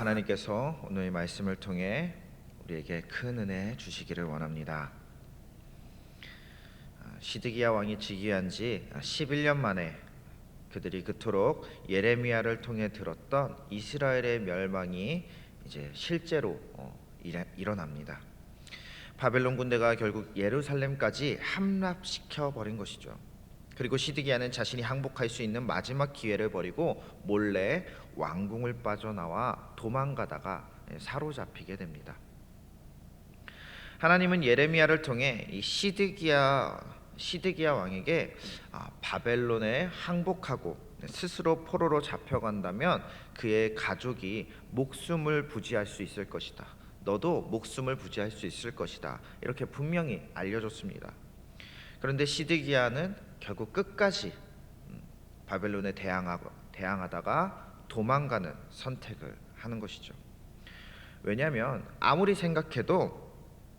하나님께서 오늘 말씀을 통해 우리에게 큰 은혜 주시기를 원합니다. 아, 시드기야 왕이 즉위한 지 11년 만에 그들이 그토록 예레미야를 통해 들었던 이스라엘의 멸망이 이제 실제로 어, 일어- 일어납니다. 바벨론 군대가 결국 예루살렘까지 함락시켜 버린 것이죠. 그리고 시드기야는 자신이 항복할 수 있는 마지막 기회를 버리고 몰래 왕궁을 빠져나와 도망가다가 사로잡히게 됩니다. 하나님은 예레미야를 통해 이 시드기야 시드기야 왕에게 아, 바벨론에 항복하고 스스로 포로로 잡혀간다면 그의 가족이 목숨을 부지할 수 있을 것이다. 너도 목숨을 부지할 수 있을 것이다. 이렇게 분명히 알려줬습니다. 그런데 시드기야는 결국 끝까지 음, 바벨론에 대항하고 대항하다가 도망가는 선택을 하는 것이죠. 왜냐하면 아무리 생각해도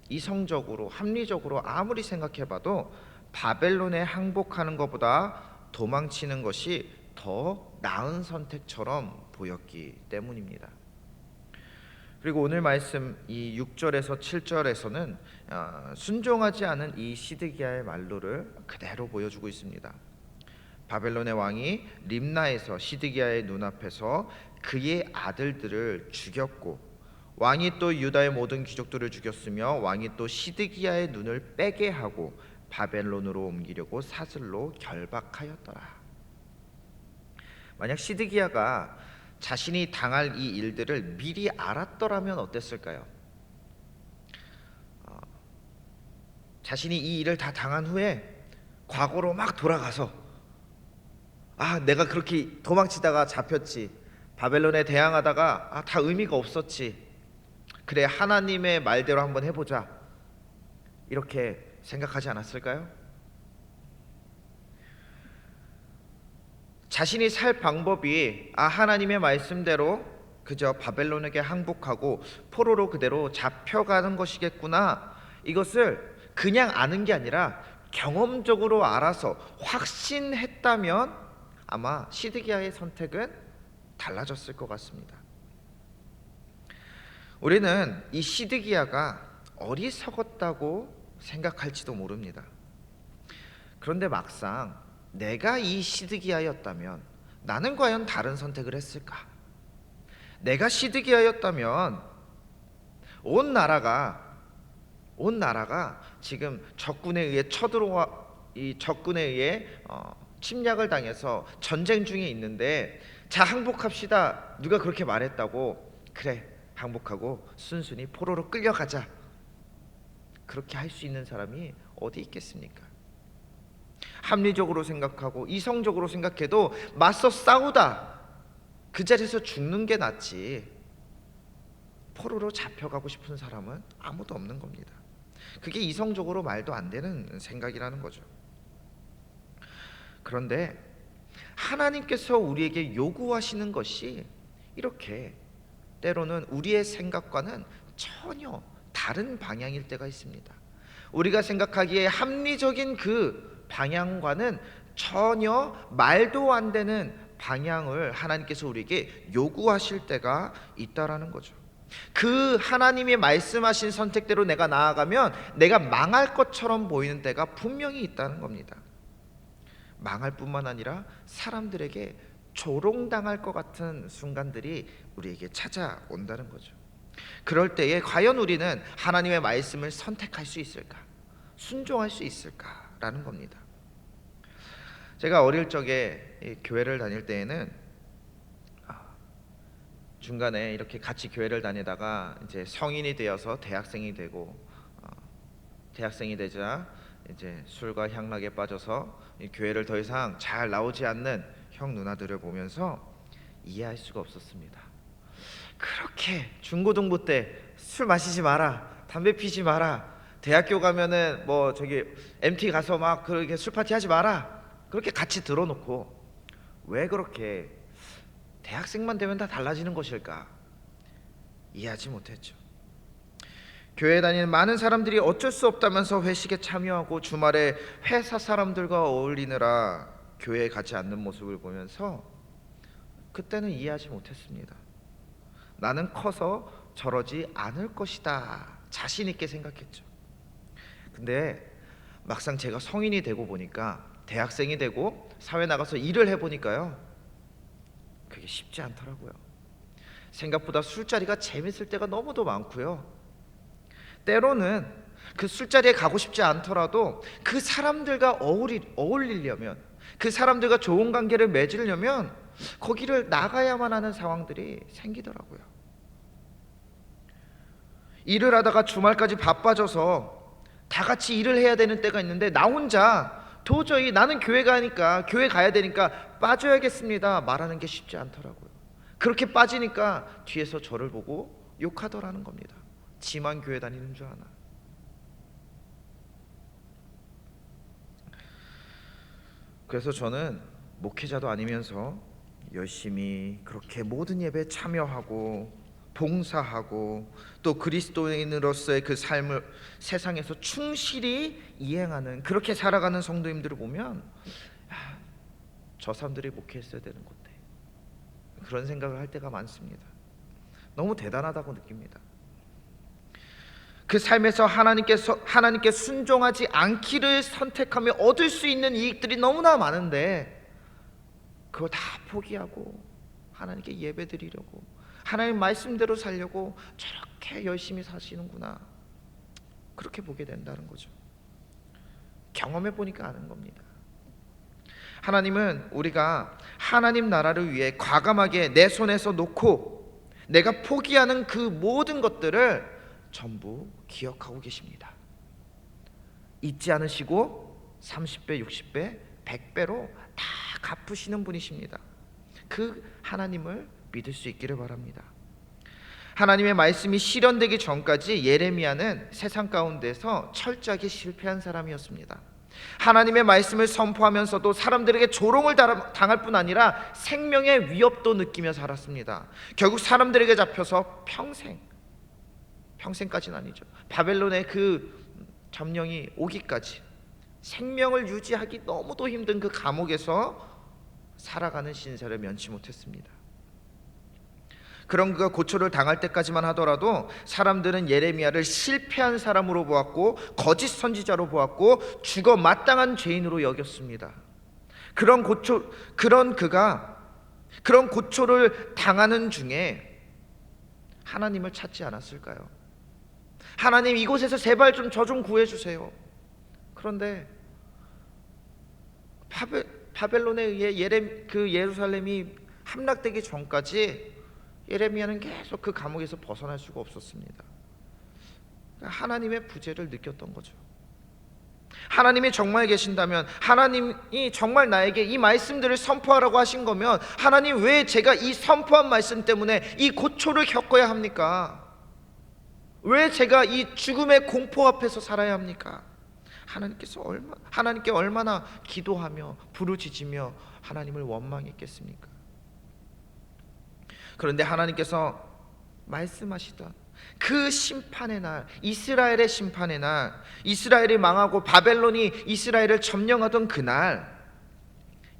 이성적으로 합리적으로 아무리 생각해봐도 바벨론에 항복하는 것보다 도망치는 것이 더 나은 선택처럼 보였기 때문입니다. 그리고 오늘 말씀 이 6절에서 7절에서는 아, 순종하지 않은 이 시드기야의 말로를 그대로 보여주고 있습니다. 바벨론의 왕이 림나에서 시드기야의 눈앞에서 그의 아들들을 죽였고 왕이 또 유다의 모든 귀족들을 죽였으며 왕이 또 시드기야의 눈을 빼게 하고 바벨론으로 옮기려고 사슬로 결박하였더라. 만약 시드기야가 자신이 당할 이 일들을 미리 알았더라면 어땠을까요? 어, 자신이 이 일을 다 당한 후에 과거로 막 돌아가서 아 내가 그렇게 도망치다가 잡혔지 바벨론에 대항하다가 아, 다 의미가 없었지 그래 하나님의 말대로 한번 해보자 이렇게 생각하지 않았을까요? 자신이 살 방법이 아 하나님의 말씀대로 그저 바벨론에게 항복하고 포로로 그대로 잡혀가는 것이겠구나 이것을 그냥 아는 게 아니라 경험적으로 알아서 확신했다면 아마 시드기야의 선택은 달라졌을 것 같습니다. 우리는 이 시드기야가 어리석었다고 생각할지도 모릅니다. 그런데 막상 내가 이 시드기야였다면 나는 과연 다른 선택을 했을까? 내가 시드기야였다면 온 나라가 온 나라가 지금 적군에 의해 쳐들어와 이 적군에 의해 어, 침략을 당해서 전쟁 중에 있는데 자 항복합시다 누가 그렇게 말했다고 그래 항복하고 순순히 포로로 끌려가자 그렇게 할 수 있는 사람이 어디 있겠습니까? 합리적으로 생각하고 이성적으로 생각해도 맞서 싸우다 그 자리에서 죽는 게 낫지 포로로 잡혀가고 싶은 사람은 아무도 없는 겁니다. 그게 이성적으로 말도 안 되는 생각이라는 거죠. 그런데 하나님께서 우리에게 요구하시는 것이 이렇게 때로는 우리의 생각과는 전혀 다른 방향일 때가 있습니다. 우리가 생각하기에 합리적인 그 방향과는 전혀 말도 안 되는 방향을 하나님께서 우리에게 요구하실 때가 있다라는 거죠. 그 하나님이 말씀하신 선택대로 내가 나아가면 내가 망할 것처럼 보이는 때가 분명히 있다는 겁니다. 망할 뿐만 아니라 사람들에게 조롱당할 것 같은 순간들이 우리에게 찾아온다는 거죠. 그럴 때에 과연 우리는 하나님의 말씀을 선택할 수 있을까? 순종할 수 있을까 라는 겁니다. 제가 어릴 적에 이 교회를 다닐 때에는 아, 중간에 이렇게 같이 교회를 다니다가 이제 성인이 되어서 대학생이 되고 어, 대학생이 되자 이제 술과 향락에 빠져서 이 교회를 더 이상 잘 나오지 않는 형 누나들을 보면서 이해할 수가 없었습니다. 그렇게 중고등부 때 술 마시지 마라, 담배 피지 마라, 대학교 가면은 뭐 저기 MT 가서 막 그렇게 술 파티 하지 마라. 그렇게 같이 들어놓고 왜 그렇게 대학생만 되면 다 달라지는 것일까 이해하지 못했죠. 교회 다니는 많은 사람들이 어쩔 수 없다면서 회식에 참여하고 주말에 회사 사람들과 어울리느라 교회에 가지 않는 모습을 보면서 그때는 이해하지 못했습니다. 나는 커서 저러지 않을 것이다. 자신 있게 생각했죠. 근데 막상 제가 성인이 되고 보니까 대학생이 되고 사회 나가서 일을 해 보니까요. 그게 쉽지 않더라고요. 생각보다 술자리가 재밌을 때가 너무도 많고요. 때로는 그 술자리에 가고 싶지 않더라도 그 사람들과 어울리, 어울리려면 그 사람들과 좋은 관계를 맺으려면 거기를 나가야만 하는 상황들이 생기더라고요. 일을 하다가 주말까지 바빠져서 다 같이 일을 해야 되는 때가 있는데 나 혼자 도저히 나는 교회 가니까 교회 가야 되니까 빠져야겠습니다 말하는 게 쉽지 않더라고요. 그렇게 빠지니까 뒤에서 저를 보고 욕하더라는 겁니다. 지만 교회 다니는 줄 아나. 그래서 저는 목회자도 아니면서 열심히 그렇게 모든 예배에 참여하고 봉사하고 또 그리스도인으로서의 그 삶을 세상에서 충실히 이행하는 그렇게 살아가는 성도님들을 보면 야, 저 사람들이 목회했어야 되는 건데 그런 생각을 할 때가 많습니다. 너무 대단하다고 느낍니다. 그 삶에서 하나님께서 하나님께 순종하지 않기를 선택하며 얻을 수 있는 이익들이 너무나 많은데 그거 다 포기하고 하나님께 예배드리려고 하나님 말씀대로 살려고 저렇게 열심히 사시는구나 그렇게 보게 된다는 거죠. 경험해 보니까 아는 겁니다. 하나님은 우리가 하나님 나라를 위해 과감하게 내 손에서 놓고 내가 포기하는 그 모든 것들을 전부 기억하고 계십니다. 잊지 않으시고 30배, 60배, 100배로 다 갚으시는 분이십니다. 그 하나님을 믿을 수 있기를 바랍니다. 하나님의 말씀이 실현되기 전까지 예레미야는 세상 가운데서 철저하게 실패한 사람이었습니다. 하나님의 말씀을 선포하면서도 사람들에게 조롱을 당할 뿐 아니라 생명의 위협도 느끼며 살았습니다. 결국 사람들에게 잡혀서 평생 평생까지는 아니죠. 바벨론의 그 점령이 오기까지 생명을 유지하기 너무도 힘든 그 감옥에서 살아가는 신세를 면치 못했습니다. 그런 그가 고초를 당할 때까지만 하더라도 사람들은 예레미야를 실패한 사람으로 보았고 거짓 선지자로 보았고 죽어 마땅한 죄인으로 여겼습니다. 그런 고초 그런 그가 그런 고초를 당하는 중에 하나님을 찾지 않았을까요? 하나님 이곳에서 제발 좀 저좀 구해 주세요. 그런데 바벨, 바벨론에 의해 예레 그 예루살렘이 함락되기 전까지 예레미야는 계속 그 감옥에서 벗어날 수가 없었습니다. 그러니까 하나님의 부재를 느꼈던 거죠. 하나님이 정말 계신다면 하나님이 정말 나에게 이 말씀들을 선포하라고 하신 거면 하나님 왜 제가 이 선포한 말씀 때문에 이 고초를 겪어야 합니까? 왜 제가 이 죽음의 공포 앞에서 살아야 합니까? 하나님께서 얼마 하나님께 얼마나 기도하며 부르짖으며 하나님을 원망했겠습니까? 그런데 하나님께서 말씀하시던 그 심판의 날, 이스라엘의 심판의 날, 이스라엘이 망하고 바벨론이 이스라엘을 점령하던 그날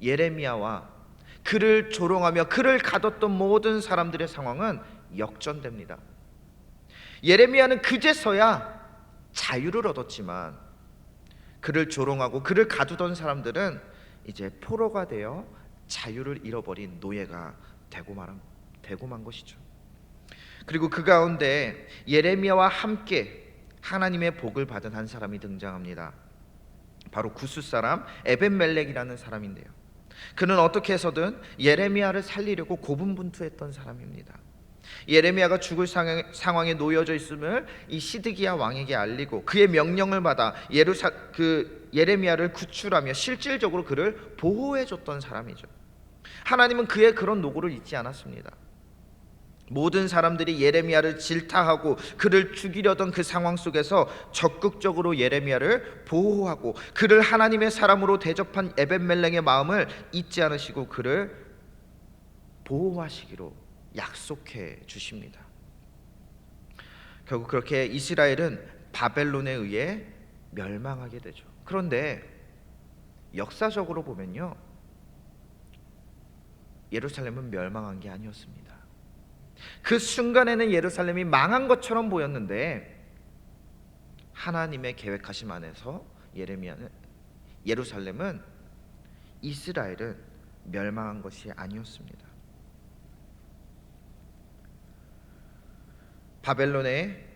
예레미야와 그를 조롱하며 그를 가뒀던 모든 사람들의 상황은 역전됩니다. 예레미야는 그제서야 자유를 얻었지만 그를 조롱하고 그를 가두던 사람들은 이제 포로가 되어 자유를 잃어버린 노예가 되고 말 되고 만 것이죠. 그리고 그 가운데 예레미야와 함께 하나님의 복을 받은 한 사람이 등장합니다. 바로 구스 사람 에벤멜렉이라는 사람인데요. 그는 어떻게 해서든 예레미야를 살리려고 고분분투했던 사람입니다. 예레미야가 죽을 상황에 놓여져 있음을 이 시드기야 왕에게 알리고 그의 명령을 받아 예루사 그 예레미야를 구출하며 실질적으로 그를 보호해 줬던 사람이죠. 하나님은 그의 그런 노고를 잊지 않았습니다. 모든 사람들이 예레미야를 질타하고 그를 죽이려던 그 상황 속에서 적극적으로 예레미야를 보호하고 그를 하나님의 사람으로 대접한 에벤멜렉의 마음을 잊지 않으시고 그를 보호하시기로 약속해 주십니다. 결국 그렇게 이스라엘은 바벨론에 의해 멸망하게 되죠. 그런데 역사적으로 보면요. 예루살렘은 멸망한 게 아니었습니다. 그 순간에는 예루살렘이 망한 것처럼 보였는데 하나님의 계획하심 안에서 예레미야는 예루살렘은 이스라엘은 멸망한 것이 아니었습니다. 바벨론에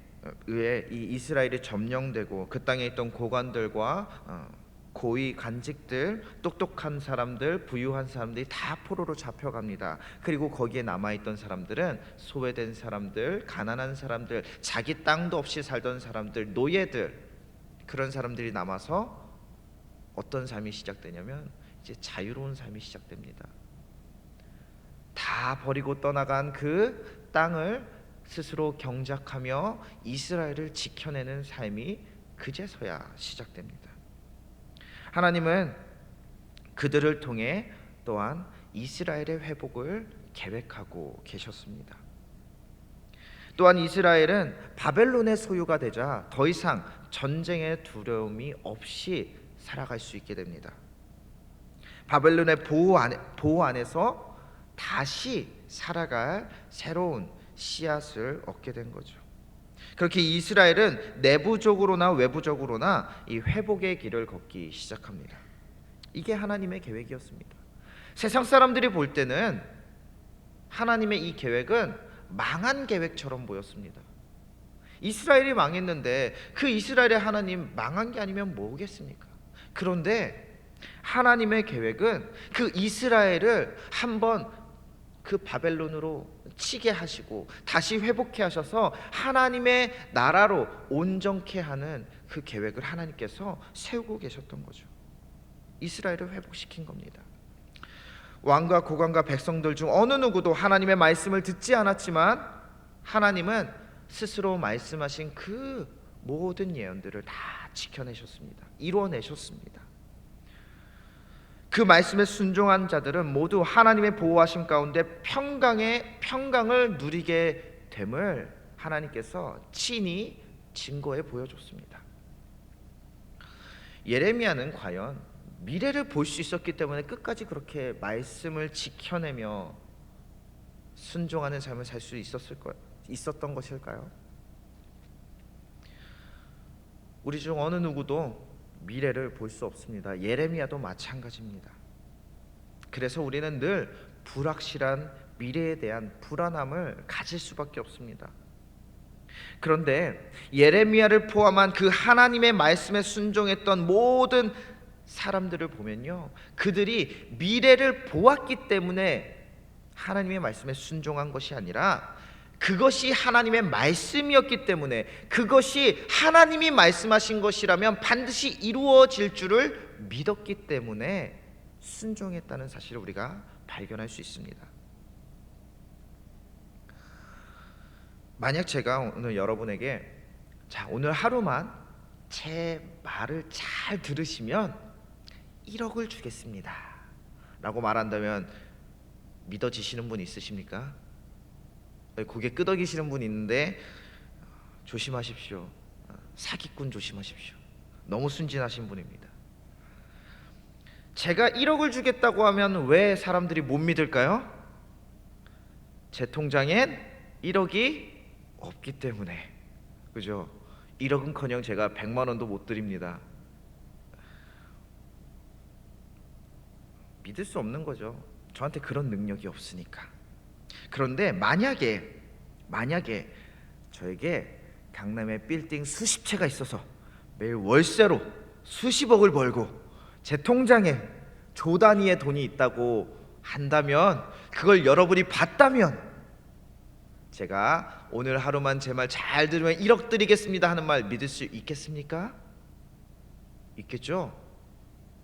의해 이 이스라엘이 점령되고 그 땅에 있던 고관들과 어, 고위 간직들, 똑똑한 사람들, 부유한 사람들이 다 포로로 잡혀갑니다. 그리고 거기에 남아 있던 사람들은 소외된 사람들, 가난한 사람들, 자기 땅도 없이 살던 사람들, 노예들 그런 사람들이 남아서 어떤 삶이 시작되냐면 이제 자유로운 삶이 시작됩니다. 다 버리고 떠나간 그 땅을 스스로 경작하며 이스라엘을 지켜내는 삶이 그제서야 시작됩니다. 하나님은 그들을 통해 또한 이스라엘의 회복을 계획하고 계셨습니다. 또한 이스라엘은 바벨론의 소유가 되자 더 이상 전쟁의 두려움이 없이 살아갈 수 있게 됩니다. 바벨론의 보호 안에, 보호 안에서 다시 살아갈 새로운 씨앗을 얻게 된 거죠. 그렇게 이스라엘은 내부적으로나 외부적으로나 이 회복의 길을 걷기 시작합니다. 이게 하나님의 계획이었습니다. 세상 사람들이 볼 때는 하나님의 이 계획은 망한 계획처럼 보였습니다. 이스라엘이 망했는데 그 이스라엘의 하나님 망한 게 아니면 뭐겠습니까? 그런데 하나님의 계획은 그 이스라엘을 한번 그 바벨론으로 치게 하시고 다시 회복해 하셔서 하나님의 나라로 온전케 하는 그 계획을 하나님께서 세우고 계셨던 거죠. 이스라엘을 회복시킨 겁니다. 왕과 고관과 백성들 중 어느 누구도 하나님의 말씀을 듣지 않았지만 하나님은 스스로 말씀하신 그 모든 예언들을 다 지켜내셨습니다. 이루어내셨습니다. 그 말씀에 순종한 자들은 모두 하나님의 보호하심 가운데 평강의 평강을 누리게 됨을 하나님께서 친히 증거해 보여줬습니다. 예레미야는 과연 미래를 볼 수 있었기 때문에 끝까지 그렇게 말씀을 지켜내며 순종하는 삶을 살 수 있었을 거 있었던 것일까요? 우리 중 어느 누구도 미래를 볼 수 없습니다. 예레미야도 마찬가지입니다. 그래서 우리는 늘 불확실한 미래에 대한 불안함을 가질 수밖에 없습니다. 그런데 예레미야를 포함한 그 하나님의 말씀에 순종했던 모든 사람들을 보면요. 그들이 미래를 보았기 때문에 하나님의 말씀에 순종한 것이 아니라 그것이 하나님의 말씀이었기 때문에 그것이 하나님이 말씀하신 것이라면 반드시 이루어질 줄을 믿었기 때문에 순종했다는 사실을 우리가 발견할 수 있습니다. 만약 제가 오늘 여러분에게 자, 오늘 하루만 제 말을 잘 들으시면 1억을 주겠습니다. 라고 말한다면 믿어지시는 분 있으십니까? 고개 끄덕이시는 분 있는데 조심하십시오. 사기꾼 조심하십시오. 너무 순진하신 분입니다. 제가 1억을 주겠다고 하면 왜 사람들이 못 믿을까요? 제 통장엔 1억이 없기 때문에. 그죠? 1억은커녕 제가 100만 원도 못 드립니다. 믿을 수 없는 거죠. 저한테 그런 능력이 없으니까. 그런데 만약에 만약에 저에게 강남에 빌딩 수십 채가 있어서 매일 월세로 수십억을 벌고 제 통장에 조 단위의 돈이 있다고 한다면 그걸 여러분이 봤다면 제가 오늘 하루만 제 말 잘 들으면 1억 드리겠습니다 하는 말 믿을 수 있겠습니까? 있겠죠?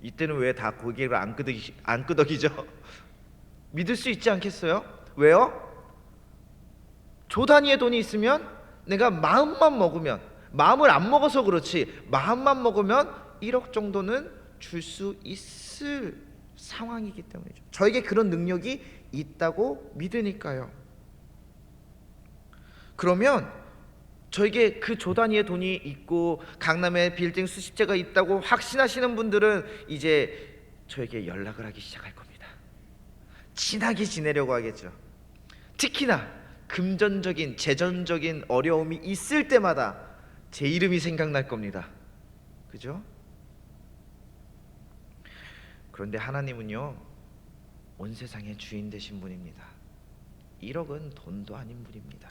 이때는 왜 다 고개를 안 끄덕이 안 끄덕이죠? 믿을 수 있지 않겠어요? 왜요? 조 단위의 돈이 있으면 내가 마음만 먹으면 마음을 안 먹어서 그렇지 마음만 먹으면 1억 정도는 줄 수 있을 상황이기 때문이죠. 저에게 그런 능력이 있다고 믿으니까요. 그러면 저에게 그 조 단위의 돈이 있고 강남에 빌딩 수십 채가 있다고 확신하시는 분들은 이제 저에게 연락을 하기 시작할 겁니다. 친하게 지내려고 하겠죠. 특히나 금전적인 재정적인 어려움이 있을 때마다 제 이름이 생각날 겁니다. 그죠? 그런데 하나님은요 온 세상의 주인 되신 분입니다. 1억은 돈도 아닌 분입니다.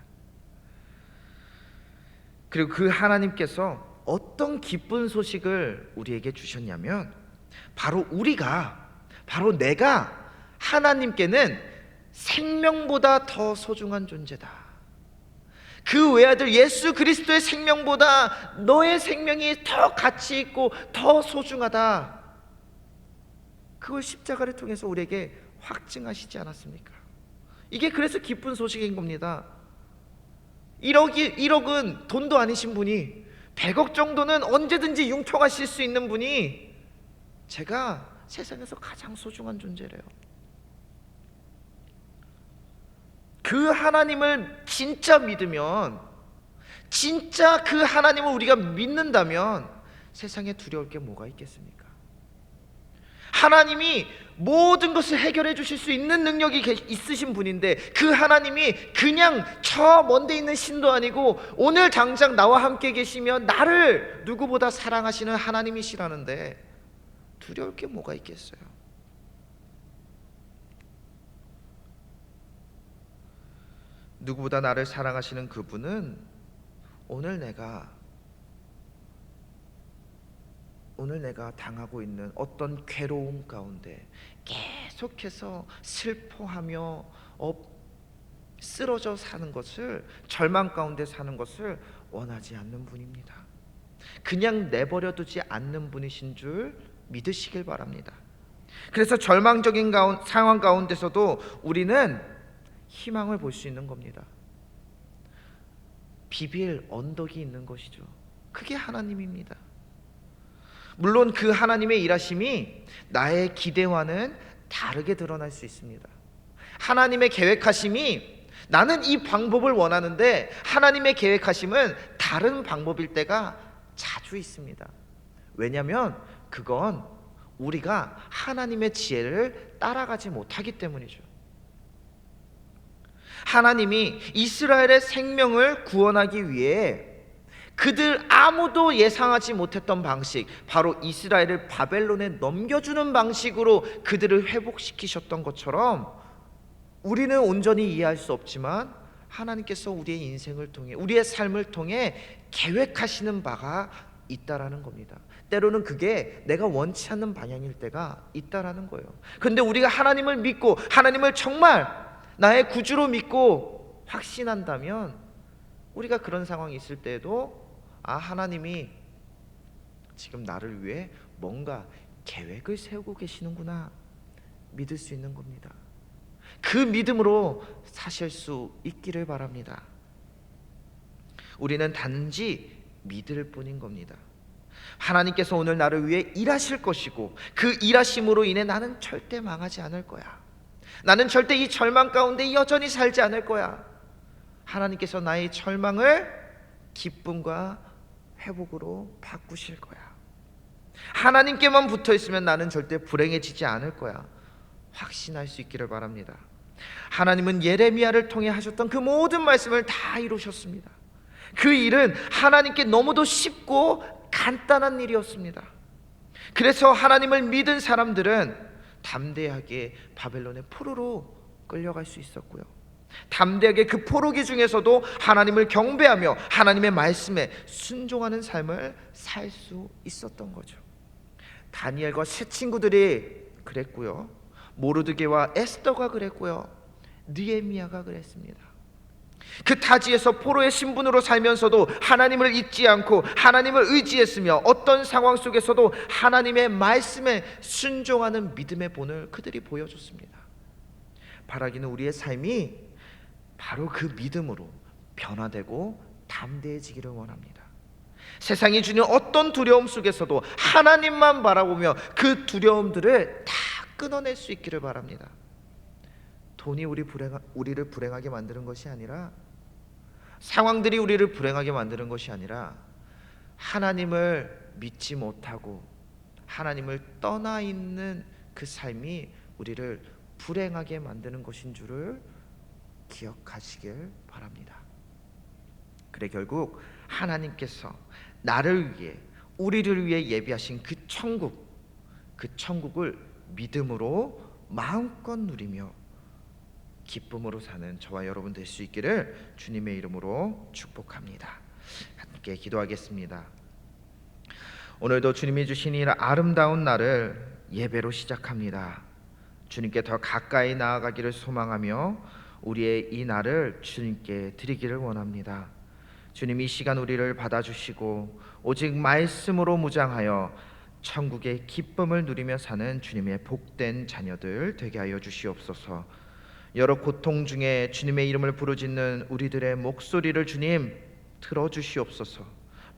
그리고 그 하나님께서 어떤 기쁜 소식을 우리에게 주셨냐면 바로 우리가 바로 내가 하나님께는 생명보다 더 소중한 존재다. 그 외아들 예수 그리스도의 생명보다 너의 생명이 더 가치 있고 더 소중하다. 그걸 십자가를 통해서 우리에게 확증하시지 않았습니까? 이게 그래서 기쁜 소식인 겁니다. 1억이 1억은 돈도 아니신 분이 100억 정도는 언제든지 융통하실 수 있는 분이 제가 세상에서 가장 소중한 존재래요. 그 하나님을 진짜 믿으면 진짜 그 하나님을 우리가 믿는다면 세상에 두려울 게 뭐가 있겠습니까? 하나님이 모든 것을 해결해 주실 수 있는 능력이 계- 있으신 분인데 그 하나님이 그냥 저 먼데 있는 신도 아니고 오늘 당장 나와 함께 계시며 나를 누구보다 사랑하시는 하나님이시라는데 두려울 게 뭐가 있겠어요? 누구보다 나를 사랑하시는 그분은 오늘 내가 오늘 내가 당하고 있는 어떤 괴로움 가운데 계속해서 슬퍼하며 업 쓰러져 사는 것을 절망 가운데 사는 것을 원하지 않는 분입니다. 그냥 내버려 두지 않는 분이신 줄 믿으시길 바랍니다. 그래서 절망적인 가운, 상황 가운데서도 우리는 희망을 볼 수 있는 겁니다. 비빌 언덕이 있는 것이죠. 그게 하나님입니다. 물론 그 하나님의 일하심이 나의 기대와는 다르게 드러날 수 있습니다. 하나님의 계획하심이 나는 이 방법을 원하는데 하나님의 계획하심은 다른 방법일 때가 자주 있습니다. 왜냐하면 그건 우리가 하나님의 지혜를 따라가지 못하기 때문이죠. 하나님이 이스라엘의 생명을 구원하기 위해 그들 아무도 예상하지 못했던 방식, 바로 이스라엘을 바벨론에 넘겨주는 방식으로 그들을 회복시키셨던 것처럼 우리는 온전히 이해할 수 없지만 하나님께서 우리의 인생을 통해 우리의 삶을 통해 계획하시는 바가 있다라는 겁니다. 때로는 그게 내가 원치 않는 방향일 때가 있다라는 거예요. 근데 우리가 하나님을 믿고 하나님을 정말 나의 구주로 믿고 확신한다면 우리가 그런 상황이 있을 때에도 아 하나님이 지금 나를 위해 뭔가 계획을 세우고 계시는구나 믿을 수 있는 겁니다. 그 믿음으로 사실 수 있기를 바랍니다. 우리는 단지 믿을 뿐인 겁니다. 하나님께서 오늘 나를 위해 일하실 것이고 그 일하심으로 인해 나는 절대 망하지 않을 거야. 나는 절대 이 절망 가운데 여전히 살지 않을 거야. 하나님께서 나의 절망을 기쁨과 회복으로 바꾸실 거야. 하나님께만 붙어 있으면 나는 절대 불행해지지 않을 거야. 확신할 수 있기를 바랍니다. 하나님은 예레미야를 통해 하셨던 그 모든 말씀을 다 이루셨습니다. 그 일은 하나님께 너무도 쉽고 간단한 일이었습니다. 그래서 하나님을 믿은 사람들은 담대하게 바벨론의 포로로 끌려갈 수 있었고요. 담대하게 그 포로기 중에서도 하나님을 경배하며 하나님의 말씀에 순종하는 삶을 살 수 있었던 거죠. 다니엘과 세 친구들이 그랬고요. 모르드게와 에스더가 그랬고요. 느헤미야가 그랬습니다. 그 타지에서 포로의 신분으로 살면서도 하나님을 잊지 않고 하나님을 의지했으며 어떤 상황 속에서도 하나님의 말씀에 순종하는 믿음의 본을 그들이 보여줬습니다. 바라기는 우리의 삶이 바로 그 믿음으로 변화되고 담대해지기를 원합니다. 세상이 주는 어떤 두려움 속에서도 하나님만 바라보며 그 두려움들을 다 끊어낼 수 있기를 바랍니다. 돈이 우리 불행 우리를 불행하게 만드는 것이 아니라 상황들이 우리를 불행하게 만드는 것이 아니라 하나님을 믿지 못하고 하나님을 떠나 있는 그 삶이 우리를 불행하게 만드는 것인 줄을 기억하시길 바랍니다. 그래 결국 하나님께서 나를 위해 우리를 위해 예비하신 그 천국 그 천국을 믿음으로 마음껏 누리며 기쁨으로 사는 저와 여러분 될 수 있기를 주님의 이름으로 축복합니다. 함께 기도하겠습니다. 오늘도 주님이 주신 이 아름다운 날을 예배로 시작합니다. 주님께 더 가까이 나아가기를 소망하며 우리의 이 날을 주님께 드리기를 원합니다. 주님 이 시간 우리를 받아주시고 오직 말씀으로 무장하여 천국의 기쁨을 누리며 사는 주님의 복된 자녀들 되게 하여 주시옵소서. 여러 고통 중에 주님의 이름을 부르짖는 우리들의 목소리를 주님 들어 주시옵소서.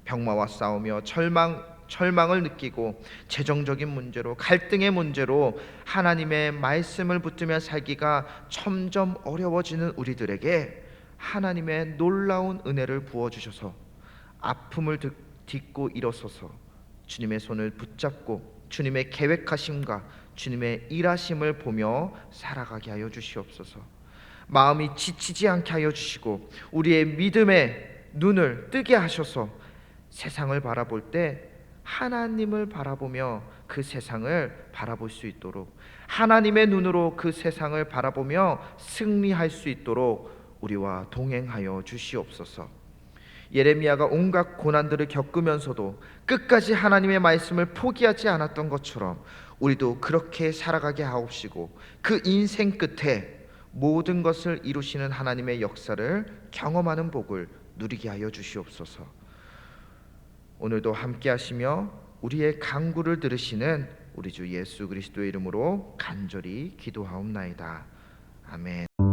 병마와 싸우며 절망 절망을 느끼고 재정적인 문제로 갈등의 문제로 하나님의 말씀을 붙들며 살기가 점점 어려워지는 우리들에게 하나님의 놀라운 은혜를 부어 주셔서 아픔을 딛- 딛고 일어서서 주님의 손을 붙잡고 주님의 계획하심과 주님의 일하심을 보며 살아가게 하여 주시옵소서. 마음이 지치지 않게 하여 주시고 우리의 믿음의 눈을 뜨게 하셔서 세상을 바라볼 때 하나님을 바라보며 그 세상을 바라볼 수 있도록 하나님의 눈으로 그 세상을 바라보며 승리할 수 있도록 우리와 동행하여 주시옵소서. 예레미야가 온갖 고난들을 겪으면서도 끝까지 하나님의 말씀을 포기하지 않았던 것처럼 우리도 그렇게 살아가게 하옵시고 그 인생 끝에 모든 것을 이루시는 하나님의 역사를 경험하는 복을 누리게 하여 주시옵소서. 오늘도 함께 하시며 우리의 간구를 들으시는 우리 주 예수 그리스도의 이름으로 간절히 기도하옵나이다. 아멘.